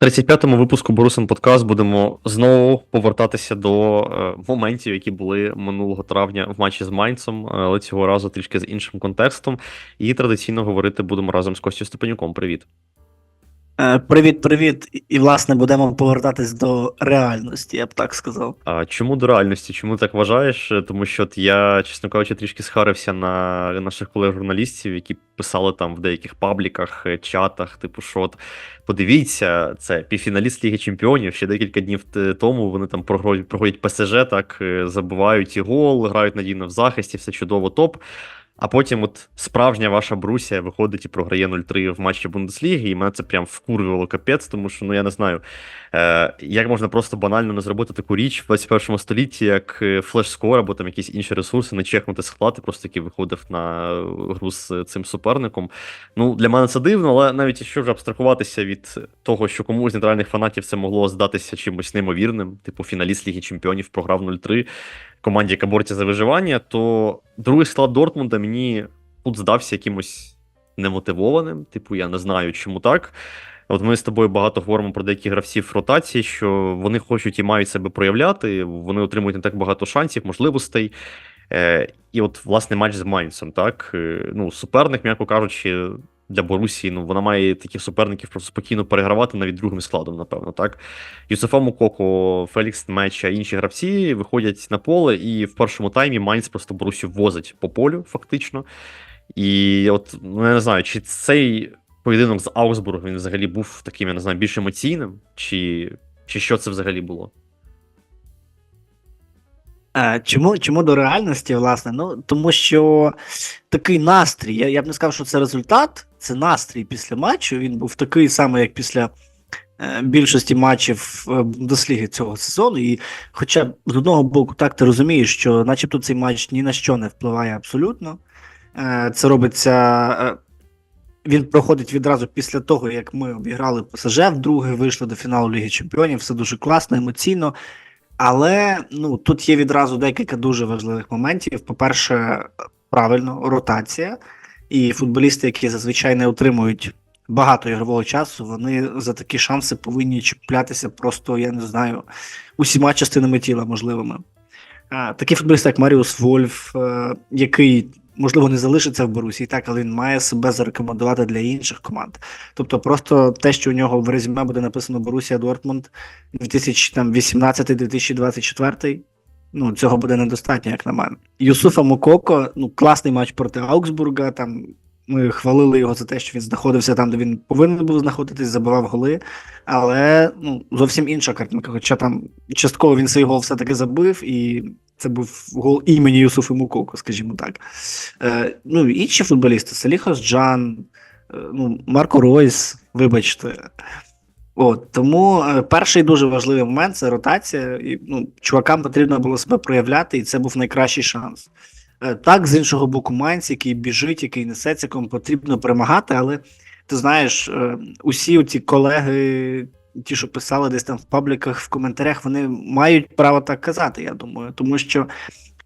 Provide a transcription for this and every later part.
35-му випуску Борусин Подкаст будемо знову повертатися до е, моментів, які були минулого травня в матчі з Майнцем, але цього разу трішки з іншим контекстом. І традиційно говорити будемо разом з Костю Степанюком. Привіт. Е, Привіт, привіт. І- власне, будемо повертатись до реальності, я б так сказав. А чому до реальності? Чому так вважаєш? Тому що от я, чесно кажучи, трішки схарився на наших колег-журналістів, які писали там в деяких пабліках, е, чатах, типу, що от подивіться, це півфіналіст Ліги Чемпіонів. Ще декілька днів тому вони там проходять, ПСЖ, так е, забивають і гол, грають надійно в захисті, все чудово, топ. А потім, от справжня ваша Брусія виходить і програє 0-3 в матчі Бундесліги, і мене це прям вкурвало капець, тому що ну я не знаю, е, як можна просто банально не зробити таку річ в 21 столітті, як е, флеш-скор або там якісь інші ресурси, не чекнути склад і просто таки виходив на гру з цим суперником. Ну, для мене це дивно, але навіть якщо вже абстрахуватися від того, що комусь з нейтральних фанатів це могло здатися чимось неймовірним, типу фіналіст Ліги Чемпіонів програв 0-3 команді, яка бореться за виживання, то другий склад Дортмунда мені тут здався якимось немотивованим. Типу, я не знаю, чому так. От ми з тобою багато говоримо про деяких гравців ротації, що вони хочуть і мають себе проявляти, вони отримують не так багато шансів, можливостей. Е, і от, власне, матч з Майнцем, так? Е, ну, суперник, м'яко кажучи, для Борусії, ну, вона має таких суперників просто спокійно перегравати навіть другим складом, напевно, так? Юсефа Мукоко, Фелікс Меча, інші гравці виходять на поле, і в першому таймі Майнц просто Борусію возить по полю, фактично. І от, ну, я не знаю, чи цей поєдинок з Аусбург він взагалі був таким, я не знаю, більш емоційним, чи, чи що це взагалі було? Е, Чому, чому до реальності, власне? Ну, тому що такий настрій, я, я б не сказав, що це результат, це настрій після матчу. Він був такий самий, як після е, більшості матчів е, Бундесліги цього сезону. І хоча з одного боку, так ти розумієш, що начебто цей матч ні на що не впливає абсолютно. Е, Це робиться. е, Він проходить відразу після того, як ми обіграли ПСЖ, вдруге вийшли до фіналу Ліги Чемпіонів. Все дуже класно, емоційно. Але ну тут є відразу декілька дуже важливих моментів. По-перше, правильно, ротація. І футболісти, які зазвичай не отримують багато ігрового часу, вони за такі шанси повинні чіплятися просто, я не знаю, усіма частинами тіла можливими. Такі футболісти, як Маріус Вольф, е, який, можливо, не залишиться в Борусі, так, але він має себе зарекомендувати для інших команд. Тобто, просто те, що у нього в резюме буде написано Борусія Дортмунд 2018-2024, ну, цього буде недостатньо, як на мене. Юсуфа Мококо, ну, класний матч проти Аугсбурга. Там ми хвалили його за те, що він знаходився там, де він повинен був знаходитись, забивав голи. Але ну, зовсім інша картинка. Хоча там частково він цей гол все-таки забив, і це був гол імені Юсуфа Мукоко, скажімо так. Е, ну, інші футболісти: Саліхос Джан, е, ну, Марко Ройс, вибачте. От, тому е, перший дуже важливий момент це ротація. І, ну, чувакам потрібно було себе проявляти, і це був найкращий шанс. Е, так, з іншого боку, Майнц, який біжить, який несеться, кому потрібно перемагати, але ти знаєш, е, усі ці колеги, ті, що писали десь там в пабліках, в коментарях, вони мають право так казати, я думаю, тому що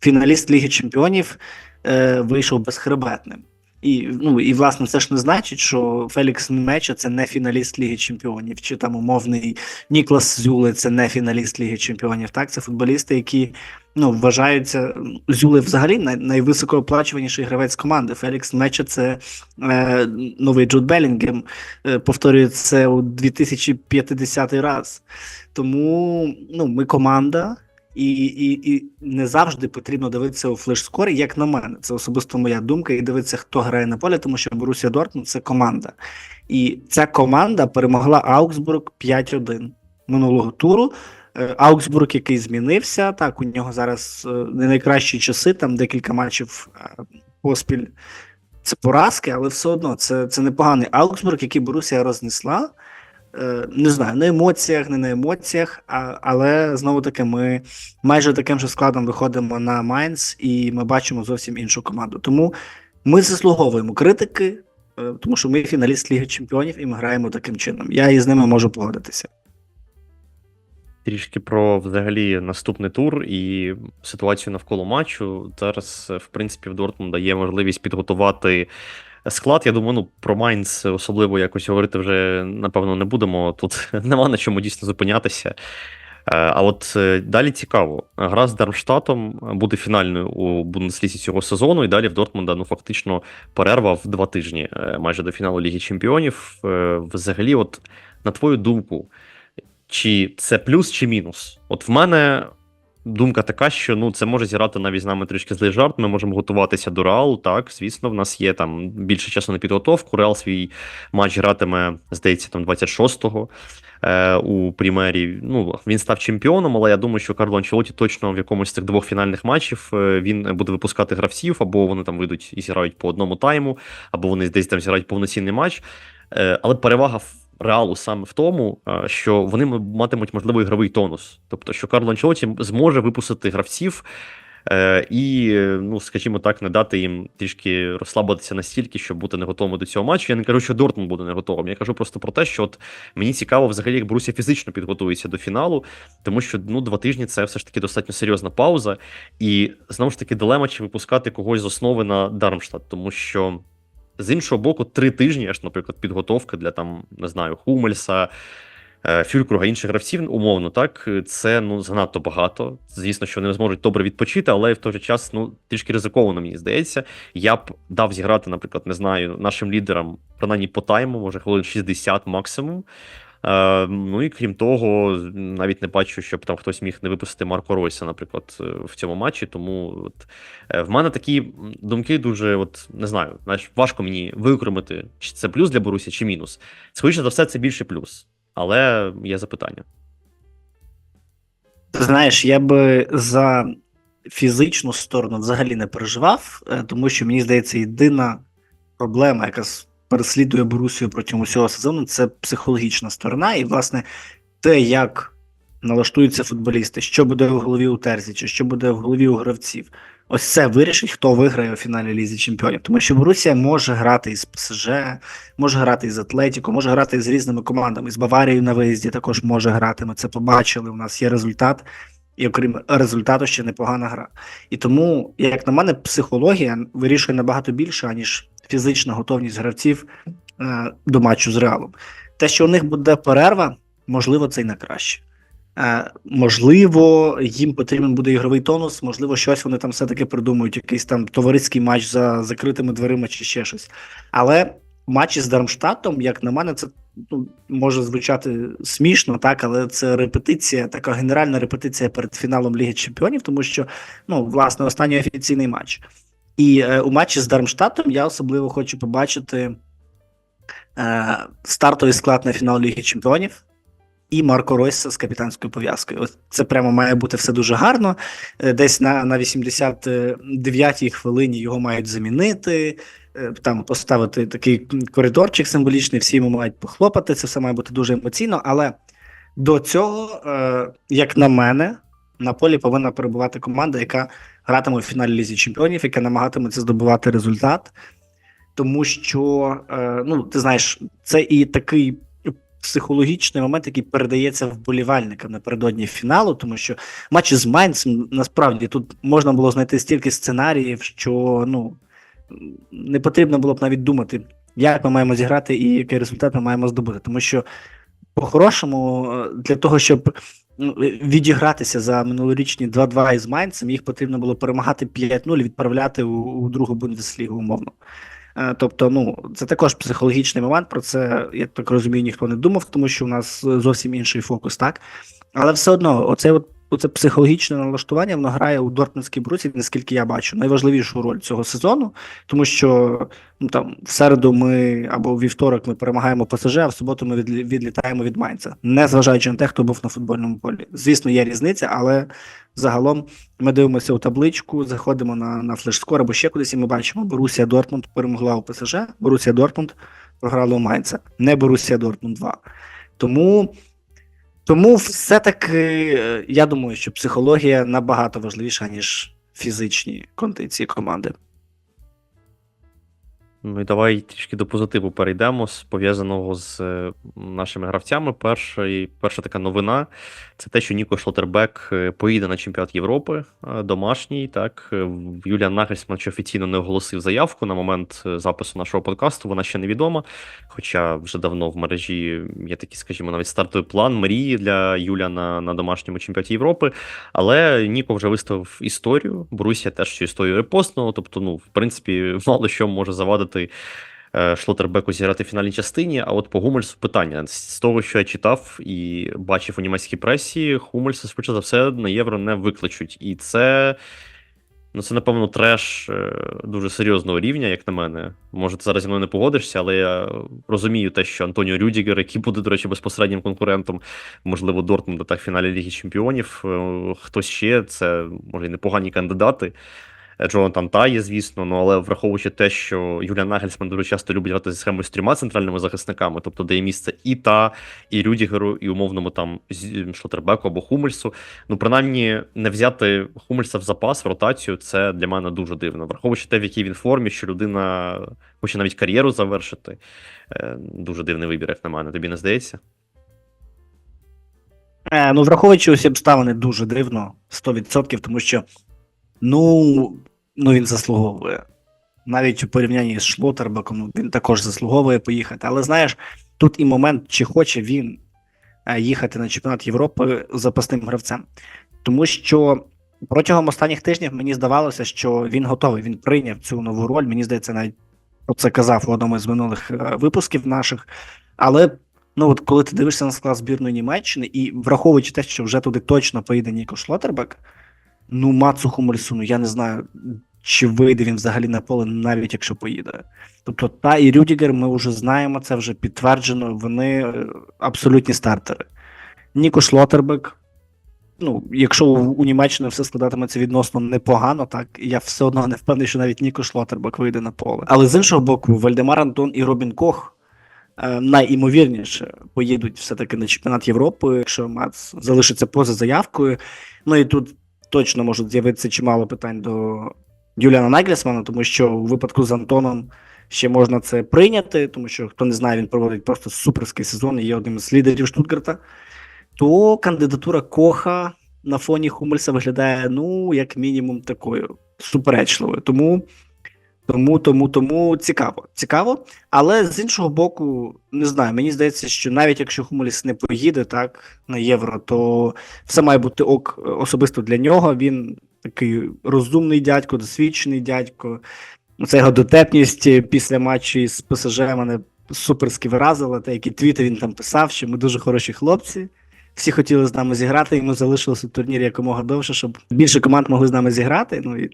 фіналіст Ліги Чемпіонів е, вийшов безхребетним. І, ну, і власне це ж не значить, що Фелікс Меча це не фіналіст Ліги Чемпіонів, чи там умовний Ніклас Зюле це не фіналіст Ліги Чемпіонів. Так, це футболісти, які ну, вважаються Зюле взагалі най, найвисокооплачуваніший гравець команди. Фелікс Меча це е, новий Джуд Белінгем. Е, повторюю це у 2050 раз. Тому ну, ми команда. І, і, і не завжди потрібно дивитися у флеш-скорі, як на мене. Це особисто моя думка, і дивитися, хто грає на полі, тому що Борусія Дортмунд це команда. І ця команда перемогла Аугсбург 5-1 минулого туру. Е, Аугсбург, який змінився, так, у нього зараз е, не найкращі часи, там декілька матчів е, поспіль. Це поразки, але все одно це, це непоганий Аугсбург, який Борусія рознесла. Е, Не знаю, на емоціях, не на емоціях, а, але знову таки ми майже таким же складом виходимо на Майнц, і ми бачимо зовсім іншу команду. Тому ми заслуговуємо критики, е, тому що ми фіналіст Ліги Чемпіонів і ми граємо таким чином. Я із ними можу погодитися. Трішки про взагалі наступний тур і ситуацію навколо матчу. Зараз, е, в принципі, в Дортмунда є можливість підготувати склад, я думаю, ну про Майнц особливо якось говорити вже напевно не будемо. Тут нема на чому дійсно зупинятися. Е, А от е, далі цікаво. Гра з Дармштатом буде фінальною у Бундеслізі цього сезону, і далі в Дортмунда ну фактично перерва в два тижні е, майже до фіналу Ліги Чемпіонів. Взагалі, от на твою думку, чи це плюс чи мінус? От в мене думка така, що ну це може зіграти навіть з нами трішки злий жарт. Ми можемо готуватися до Реалу. Так, звісно, в нас є там більше часу на підготовку. Реал свій матч гратиме, здається, там 26-го е, у Прімері. Ну він став чемпіоном, але я думаю, що Карло Анчелоті точно в якомусь з цих двох фінальних матчів е, він буде випускати гравців, або вони там вийдуть і зіграють по одному тайму, або вони десь там зіграють повноцінний матч. Е, але перевага Реалу саме в тому, е, що вони матимуть можливо ігровий тонус. Тобто, що Карло Анчелоті зможе випустити гравців. е, І, ну, скажімо так, не дати їм трішки розслабитися настільки, щоб бути не готовими до цього матчу. Я не кажу, що Дортмунд буде не готовим. Я кажу просто про те, що от мені цікаво, взагалі, як Борусія фізично підготується до фіналу, тому що ну, два тижні це все ж таки достатньо серйозна пауза. І знову ж таки, дилема, чи випускати когось з основи на Дармштадт, тому що. З іншого боку, три тижні, аж, наприклад, підготовка для там, не знаю, Хумельса, Фюркруга, Фюлькруга, інших гравців, умовно, так, це ну занадто багато. Звісно, що вони зможуть добре відпочити, але в той же час ну трішки ризиковано, мені здається. Я б дав зіграти, наприклад, не знаю, нашим лідерам принаймні по тайму, може хвилин 60 максимум. Е, ну і крім того, навіть не бачу, щоб там хтось міг не випустити Марко Ройса, наприклад, е, в цьому матчі. Тому от, е, в мене такі думки дуже, от не знаю, знаєш, важко мені виокремити, чи це плюс для Борусі, чи мінус. Скоріше за все, це більше плюс. Але є запитання. Знаєш, я би за фізичну сторону взагалі не переживав, тому що мені здається, єдина проблема, яка переслідує Борусію протягом усього сезону, це психологічна сторона. І, власне, те, як налаштуються футболісти, що буде в голові у Терзіча, що буде в голові у гравців. Ось це вирішить, хто виграє у фіналі Лізі Чемпіонів. Тому що Борусія може грати із ПСЖ, може грати із Атлетіко, може грати з різними командами. З Баварією на виїзді також може грати. Ми це побачили. У нас є результат, і окрім результату, ще непогана гра. І тому, як на мене, психологія вирішує набагато більше, аніж фізична готовність гравців е, до матчу з Реалом. Те, що у них буде перерва, можливо, це й на краще. Е, можливо, їм потрібен буде ігровий тонус, можливо, щось вони там все-таки придумають, якийсь там товариський матч за закритими дверима чи ще щось. Але матчі з Дармштадтом, як на мене, це ну, може звучати смішно, так, але це репетиція, така генеральна репетиція перед фіналом Ліги Чемпіонів, тому що, ну, власне, останній офіційний матч. І е, у матчі з Дармштадтом я особливо хочу побачити е, стартовий склад на фінал Ліги Чемпіонів. І Марко Ройса з капітанською пов'язкою. Це прямо має бути все дуже гарно. Е, Десь на, на 89-й хвилині його мають замінити, е, там поставити такий коридорчик символічний, всі йому мають похлопати. Це все має бути дуже емоційно. Але до цього, е, як на мене, на полі повинна перебувати команда, яка гратиме в фіналі Лізі Чемпіонів, яка намагатиметься здобувати результат. Тому що, е, ну, ти знаєш, це і такий психологічний момент, який передається вболівальникам напередодні фіналу, тому що матчі з Майнцем насправді тут можна було знайти стільки сценаріїв, що ну не потрібно було б навіть думати, як ми маємо зіграти і який результат ми маємо здобути. Тому що, по-хорошому, е, для того, щоб відігратися за минулорічні 2-2 із Майнцем, їх потрібно було перемагати 5-0 і відправляти у, у другу Бундеслігу, умовно. Е, Тобто, ну це також психологічний момент. Про це я так розумію, ніхто не думав, тому що у нас зовсім інший фокус, так але все одно, оцей от оце психологічне налаштування воно грає у Дортмундській бруці, наскільки я бачу, найважливішу роль цього сезону, тому що ну там в середу ми або вівторок ми перемагаємо ПСЖ, а в суботу ми відлі- відлітаємо від Майнца, не зважаючи на те, хто був на футбольному полі. Звісно, є різниця, але загалом ми дивимося у табличку, заходимо на, на флешскор або ще кудись, і ми бачимо, Борусія Дортмунд перемогла у ПСЖ, Борусія Дортмунд програла у Майнца, не Борусія Дортмунд 2. Тому, тому все-таки е, я думаю, що психологія набагато важливіша, ніж фізичні кондиції команди. Ну і давай трішки до позитиву перейдемо з пов'язаного з е, нашими гравцями. Перша, і- перша така новина це те, що Ніко Шлотербек е, поїде на чемпіонат Європи е, домашній. Так Юліан Нагельсман ще офіційно не оголосив заявку на момент запису нашого подкасту. Вона ще невідома. Хоча вже давно в мережі є такий, скажімо, навіть стартовий план мрії для Юліана на домашньому чемпіонаті Європи. Але Ніко вже виставив історію. Борусія теж цю історію репостнула. Тобто, ну, в принципі, мало що може завадити е, Шлотербеку зіграти в фінальній частині. А от по Гумельсу питання з того, що я читав і бачив у німецькій пресі, Гумельса, швидше за все, на євро не викличуть. І це. Ну, це, напевно, треш е, дуже серйозного рівня, як на мене. Може, ти зараз зі мною не погодишся, але я розумію те, що Антоніо Рюдігер, який буде, до речі, безпосереднім конкурентом, можливо, Дортмунда так в фіналі Ліги Чемпіонів. е, Хтось ще, це може і непогані кандидати. Джонатан Та є, звісно, ну але враховуючи те, що Юліан Нагельсман дуже часто любить грати зі схемою з трьома центральними захисниками, тобто де є місце і та, і Рюдігеру, і умовному там Шлотербеку або Хумельсу. Ну, принаймні, не взяти Хумельса в запас, в ротацію, це для мене дуже дивно. Враховуючи те, в якій він формі, що людина хоче навіть кар'єру завершити. Е, Дуже дивний вибір, як на мене. Тобі не здається? Е, ну, враховуючи усі обставини, дуже дивно, 100%, тому що ну, ну він заслуговує. Навіть у порівнянні з Шлотербеком ну, він також заслуговує поїхати. Але знаєш, тут і момент, чи хоче він е, їхати на чемпіонат Європи запасним гравцем. Тому що протягом останніх тижнів мені здавалося, що він готовий, він прийняв цю нову роль. Мені здається, навіть про це казав у одному з минулих е, випусків наших. Але ну от коли ти дивишся на склад збірної Німеччини, і враховуючи те, що вже туди точно поїде Ніко Шлотербек, ну Мацу Хумельсу, ну я не знаю, чи вийде він взагалі на поле, навіть якщо поїде. Тобто, та і Рюдігер, ми вже знаємо, це вже підтверджено. Вони е, абсолютні стартери. Ніко Шлотербек. Ну, якщо у у Німеччині все складатиметься відносно непогано, так я все одно не впевнений, що навіть Ніко Шлотербек вийде на поле. Але з іншого боку, Вальдемар Антон і Робін Кох е, найімовірніше поїдуть все-таки на чемпіонат Європи, якщо Мац залишиться поза заявкою. Ну і тут точно можуть з'явитися чимало питань до Юліана Нагельсмана, тому що у випадку з Антоном ще можна це прийняти, тому що хто не знає, він проводить просто суперський сезон і є одним з лідерів Штутгарта. То кандидатура Коха на фоні Хумельса виглядає, ну, як мінімум, такою суперечливою. Тому, тому, тому, тому цікаво. Цікаво. Але з іншого боку, не знаю, мені здається, що навіть якщо Хумельс не поїде так на євро, то все має бути ок особисто для нього. Він такий розумний дядько, досвідчений дядько. Це його дотепність після матчу із ПСЖ мене суперськи вразила. Те, які твіти він там писав, що ми дуже хороші хлопці. Всі хотіли з нами зіграти, йому залишилося в турнірі якомога довше, щоб більше команд могли з нами зіграти, ну і,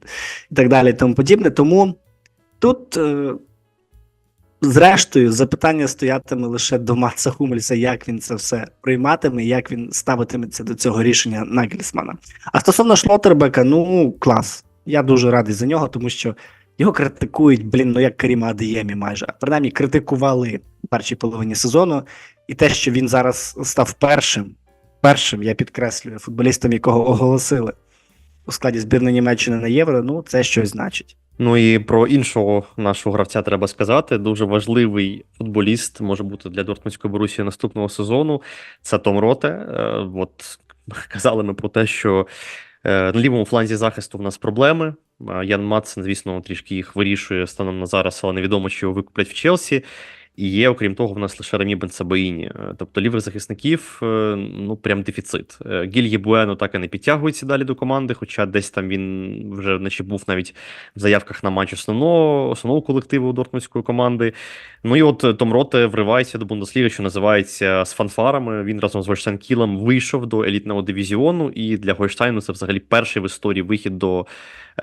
і так далі, і тому подібне. Тому тут, е, зрештою, запитання стоятиме лише до Матса Хумельса, як він це все прийматиме, як він ставитиметься до цього рішення Нагельсмана. А стосовно Шлотербека, ну клас. Я дуже радий за нього, тому що його критикують, блін, ну як Каріма Адеємі майже. Принаймні критикували в першій половині сезону. І те, що він зараз став першим, першим, я підкреслюю, футболістом, якого оголосили у складі збірної Німеччини на євро, ну це щось значить. Ну і про іншого нашого гравця треба сказати. Дуже важливий футболіст може бути для Дортмундської Борусії наступного сезону. Це Том Роте. Е, От казали ми про те, що е, на лівому фланзі захисту в нас проблеми. Е, Ян Матсен, звісно, трішки їх вирішує станом на зараз, але невідомо, чи його викуплять в Челсі. І є, окрім того, в нас лише Рамі Бенсабаїні. Е, Тобто лівих захисників, е, ну прям дефіцит. Е, Гільє Буено так і не підтягується далі до команди, хоча десь там він вже наче був навіть в заявках на матч основного, основного колективу Дортмундської команди. Ну і от Том Роте вривається до Бундесліги, що називається з фанфарами. Він разом з Гольштайн Кілем вийшов до елітного дивізіону, і для Гольштайну це взагалі перший в історії вихід до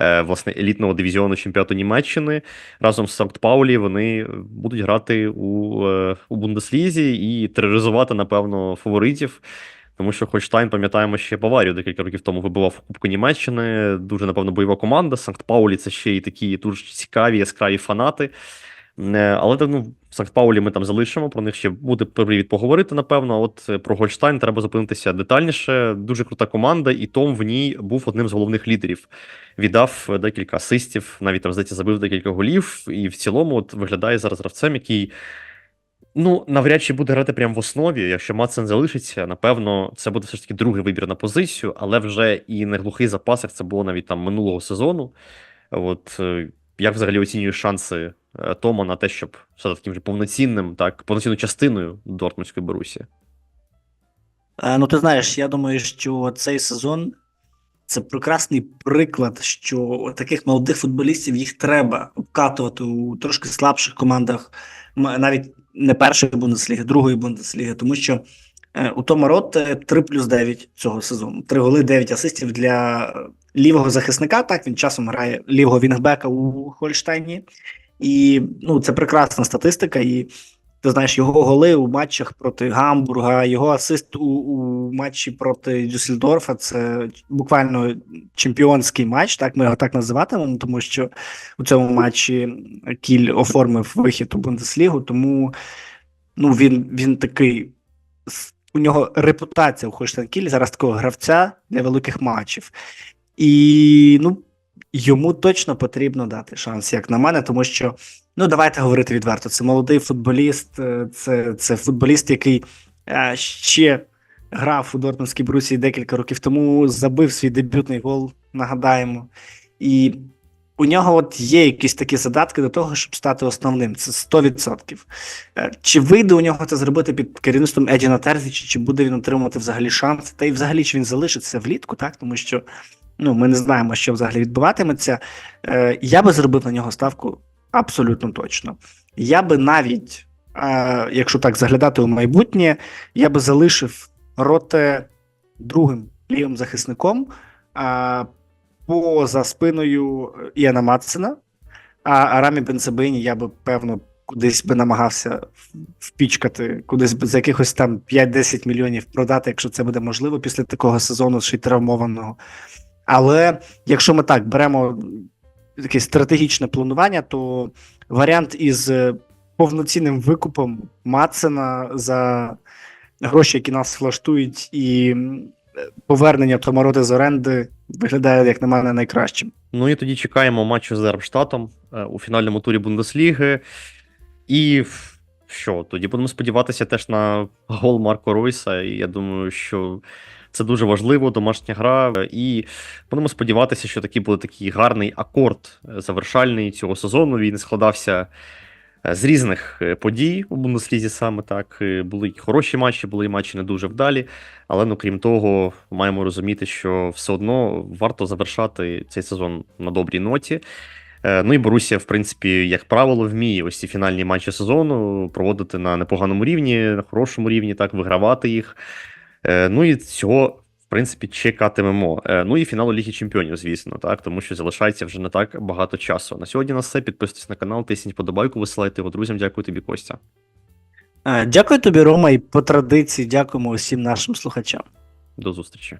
власне елітного дивізіону чемпіонату Німеччини. Разом з Санкт Паулі вони будуть грати у, е, у Бундеслізі і тероризувати, напевно, фаворитів. Тому що Хольштайн, пам'ятаємо, ще Баварію декілька років тому вибивав у Кубку Німеччини. Дуже, напевно, бойова команда. Санкт Паулі це ще й такі дуже цікаві, яскраві фанати. Е, Але ну, Санкт Паулі ми там залишимо, про них ще буде привід поговорити, напевно. От е, про Гольштайн треба зупинитися детальніше. Дуже крута команда, і Том в ній був одним з головних лідерів. Віддав е, декілька асистів, навіть там, здається, забив декілька голів. І в цілому от виглядає зараз гравцем, який. Ну, навряд чи буде грати прямо в основі. Якщо Мацен залишиться, напевно, це буде все ж таки другий вибір на позицію, але вже і не глухий запас, як це було навіть там минулого сезону. От е, як взагалі оцінюєш шанси Тома на те, щоб стати таким вже повноцінним, так, повноцінною частиною Дортмундської Борусі? Е, Ну, ти знаєш, я думаю, що цей сезон це прекрасний приклад, що таких молодих футболістів їх треба обкатувати у трошки слабших командах, навіть не першої Бундесліги, другої Бундесліги, тому що е, у Тома Ротте 3 плюс 9 цього сезону. 3 голи, 9 асистів для е, лівого захисника. Так, він часом грає лівого вінгбека у Хольштайні. І ну, це прекрасна статистика. І ти знаєш, його голи у матчах проти Гамбурга, його асист у, у матчі проти Дюссельдорфа це буквально чемпіонський матч, так ми його так називатимемо, тому що у цьому матчі Кіль оформив вихід у Бундеслігу, тому ну, він, він такий. У нього репутація у Хольштайн Кіль зараз такого гравця для великих матчів. І ну, йому точно потрібно дати шанс, як на мене, тому що Ну, давайте говорити відверто. Це молодий футболіст, е, це, це футболіст, який е, ще грав у Дортмундській Брусі декілька років тому, забив свій дебютний гол, нагадаємо. І у нього от є якісь такі задатки до того, щоб стати основним. Це 100%. Е, Чи вийде у нього це зробити під керівництвом Едіна Терзіча, чи буде він отримувати взагалі шанс? Та й взагалі чи він залишиться влітку, так? Тому що ну, ми не знаємо, що взагалі відбуватиметься. Е, Я би зробив на нього ставку Абсолютно точно. Я би навіть, е, якщо так заглядати у майбутнє, я би залишив роте другим лівим захисником е, поза спиною Іана Матсена, а Арамі Бенцебині я би, певно, кудись би намагався впічкати, кудись би за якихось там 5-10 мільйонів продати, якщо це буде можливо після такого сезону ще й травмованого. Але якщо ми так беремо таке стратегічне планування, то варіант із е, повноцінним викупом Мацена за гроші, які нас влаштують, і повернення Томароти з оренди виглядає, як на мене, найкращим. Ну і тоді чекаємо матчу з Дармштатом е, у фінальному турі Бундесліги. І що, тоді будемо сподіватися теж на гол Марко Ройса. І я думаю, що це дуже важливо, домашня гра. Е, І будемо сподіватися, що такий буде такий гарний акорд е, завершальний цього сезону. Він складався е, з різних подій у Бундеслізі саме так. Були і хороші матчі, були і матчі не дуже вдалі. Але ну крім того, маємо розуміти, що все одно варто завершати цей сезон на добрій ноті. Ну і Борусія, в принципі, як правило, вміє ось ці фінальні матчі сезону проводити на непоганому рівні, на хорошому рівні, так, вигравати їх. Е, Ну і цього, в принципі, чекатимемо. Е, Ну і фіналу Ліги Чемпіонів, звісно, так, тому що залишається вже не так багато часу. На сьогодні на все. Підписуйтесь на канал, тисніть подобайку, висилайте його друзям. Дякую тобі, Костя. Е, Дякую тобі, Рома, і по традиції дякуємо усім нашим слухачам. До зустрічі.